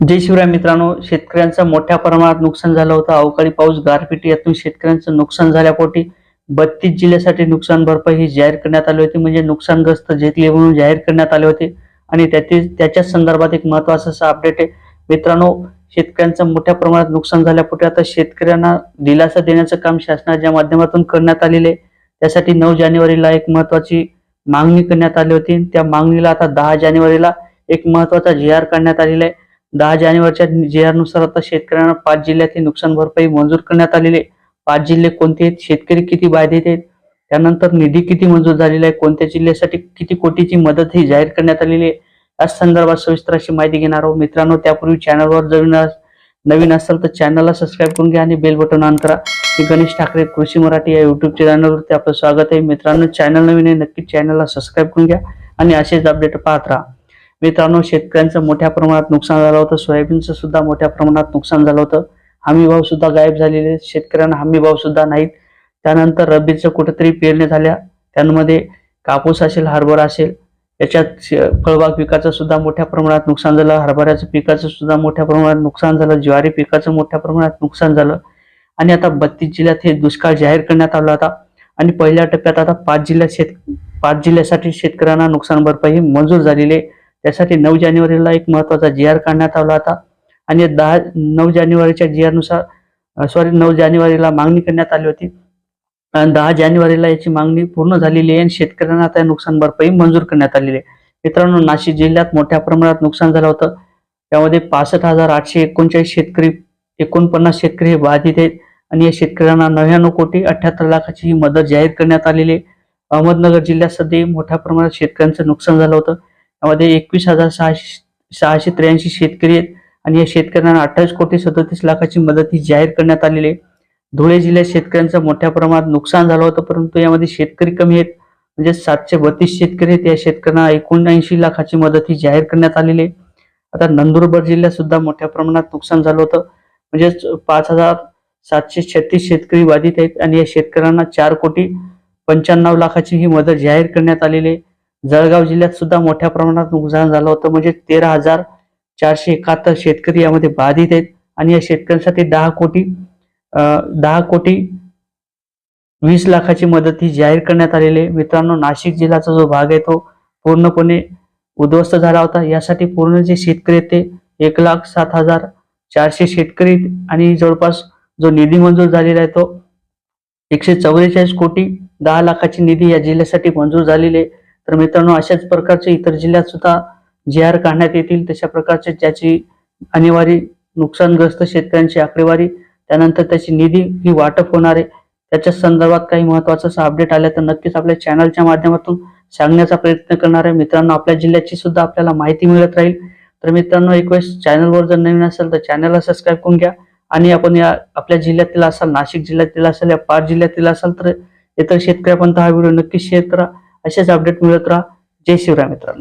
जय शिवराय मित्रांनो शेतकऱ्यांचं मोठ्या प्रमाणात नुकसान झालं होतं. अवकाळी पाऊस गारपीट यातून शेतकऱ्यांचं नुकसान झाल्यापोटी बत्तीस जिल्ह्यासाठी नुकसान भरपाई ही जाहीर करण्यात आली होती. म्हणजे नुकसानग्रस्त जिल्हे म्हणून जाहीर करण्यात आले होते. आणि त्यातील त्याच्याच संदर्भात एक महत्वाचं असं अपडेट आहे. मित्रांनो शेतकऱ्यांचं मोठ्या प्रमाणात नुकसान झाल्यापोटी आता शेतकऱ्यांना दिलासा देण्याचं काम शासनाच्या माध्यमातून करण्यात आलेले आहे. त्यासाठी नऊ जानेवारीला एक महत्वाची मागणी करण्यात आली होती. त्या मागणीला आता दहा जानेवारीला एक महत्त्वाचा जी आर काढण्यात आलेला आहे. दहा जानेवारीच्या जी नुसार आता शेतकऱ्यांना पाच जिल्ह्यातील नुकसान भरपाई मंजूर करण्यात आलेली आहे. पाच जिल्हे कोणते आहेत? शेतकरी किती बाधित आहेत? त्यानंतर निधी किती मंजूर झालेला आहे? कोणत्या जिल्ह्यासाठी किती कोटीची मदत ही जाहीर करण्यात आलेली आहे? या संदर्भात सविस्तर अशी माहिती घेणार आहोत. मित्रांनो त्यापूर्वी चॅनलवर जमीन नवीन असाल तर चॅनलला सबस्क्राईब करून घ्या आणि बेल बटन ऑन करा. मी गणेश ठाकरे कृषी मराठी या युट्यूब चॅनलवरती आपलं स्वागत आहे. मित्रांनो चॅनल नवीन आहे नक्की चॅनलला सबस्क्राईब करून घ्या आणि असेच अपडेट पाहत राहा. मित्रांनो शेतकऱ्यांचं मोठ्या प्रमाणात नुकसान झालं होतं. सोयाबीनचं सुद्धा मोठ्या प्रमाणात नुकसान झालं होतं. हमी भाव सुद्धा गायब झालेले. आहेत. शेतकऱ्यांना हमी भाव सुद्धा नाहीत. त्यानंतर रब्बीचं कुठेतरी पेरण्या झाल्या. त्यामध्ये कापूस असेल हरभरा असेल याच्यात फळबाग पिकाचं सुद्धा मोठ्या प्रमाणात नुकसान झालं. हरभऱ्याचं पिकाचं सुद्धा मोठ्या प्रमाणात नुकसान झालं. ज्वारी पिकाचं मोठ्या प्रमाणात नुकसान झालं. आणि आता बत्तीस जिल्ह्यात हे दुष्काळ जाहीर करण्यात आला होता. आणि पहिल्या टप्प्यात आता पाच जिल्ह्यात शेत पाच जिल्ह्यासाठी शेतकऱ्यांना नुकसान भरपाई ही मंजूर झालेली आहे. त्यासाठी नऊ जानेवारीला एक महत्त्वाचा जी आर काढण्यात आला होता. आणि दहा नऊ जानेवारीच्या जी आरनुसार सॉरी नऊ जानेवारीला मागणी करण्यात आली होती. आणि दहा जानेवारीला याची मागणी पूर्ण झालेली आहे आणि शेतकऱ्यांना आता नुकसान भरपाई मंजूर करण्यात आलेली आहे. मित्रांनो नाशिक जिल्ह्यात मोठ्या प्रमाणात नुकसान झालं होतं. त्यामध्ये पासष्ट हजार आठशे एकोणचाळीस शेतकरी एकोणपन्नास शेतकरी हे बाधित आहेत. आणि या शेतकऱ्यांना नव्याण्णव कोटी अठ्याहत्तर लाखाची ही मदत जाहीर करण्यात आलेली आहे. अहमदनगर जिल्ह्यात सध्या मोठ्या प्रमाणात शेतकऱ्यांचं नुकसान झालं होतं. यामध्ये एकवीस हजार सहाशे सहाशे त्र्याऐंशी शेतकरी आहेत. आणि या शेतकऱ्यांना अठ्ठावीस कोटी सदतीस लाखाची मदत ही जाहीर करण्यात आलेली आहे. धुळे जिल्ह्यात शेतकऱ्यांचं मोठ्या प्रमाणात नुकसान झालं होतं परंतु यामध्ये शेतकरी कमी आहेत. म्हणजे सातशे बत्तीस शेतकरी आहेत. या शेतकऱ्यांना एकोणऐंशी लाखाची मदत ही जाहीर करण्यात आलेली आहे. आता नंदुरबार जिल्ह्यात सुद्धा मोठ्या प्रमाणात नुकसान झालं होतं. म्हणजेच पाच हजार सातशे छत्तीस शेतकरी बाधित आहेत. आणि या शेतकऱ्यांना चार कोटी पंच्याण्णव लाखाची ही मदत जाहीर करण्यात आलेली आहे. जळगाव जिल्ह्यात सुद्धा मोठ्या प्रमाणात नुकसान झालं होतं. म्हणजे तेरा हजार चारशे एकाहत्तर शेतकरी यामध्ये बाधित आहेत. आणि या शेतकऱ्यांसाठी दहा कोटी दहा कोटी वीस लाखाची मदत ही जाहीर करण्यात आलेली आहे. मित्रांनो नाशिक जिल्ह्याचा जो भाग आहे तो पूर्णपणे उद्ध्वस्त झाला होता. यासाठी पूर्ण जे शेतकरी आहेत ते एक लाख सात हजार चारशे शेतकरी आणि जवळपास जो निधी मंजूर झालेला आहे तो एकशे चौवेचाळीस कोटी दहा लाखाची निधी या जिल्ह्यासाठी मंजूर झालेली आहे. तर मित्रांनो अशाच प्रकारचे इतर जिल्ह्यात सुद्धा जी आर काढण्यात येतील तशा प्रकारचे ज्याची अनिवार्य नुकसानग्रस्त शेतकऱ्यांची आकडेवारी त्यानंतर त्याची निधी ही वाटप होणार आहे. त्याच्या संदर्भात काही महत्वाचं असं अपडेट आलं तर नक्कीच आपल्या चॅनलच्या माध्यमातून सांगण्याचा प्रयत्न करणार आहे. मित्रांनो आपल्या जिल्ह्याची सुद्धा आपल्याला माहिती मिळत राहील. तर मित्रांनो एक वेळेस चॅनलवर जर नवीन असेल तर चॅनलला सबस्क्राईब करून घ्या. आणि आपण या आपल्या जिल्ह्यातील असाल नाशिक जिल्ह्यातील असेल या पाच जिल्ह्यातील असाल तर इतर शेतकऱ्यापर्यंत हा व्हिडिओ नक्की शेअर करा. असेच अपडेट मिळत राहा. जय शिवराय मित्रांनो.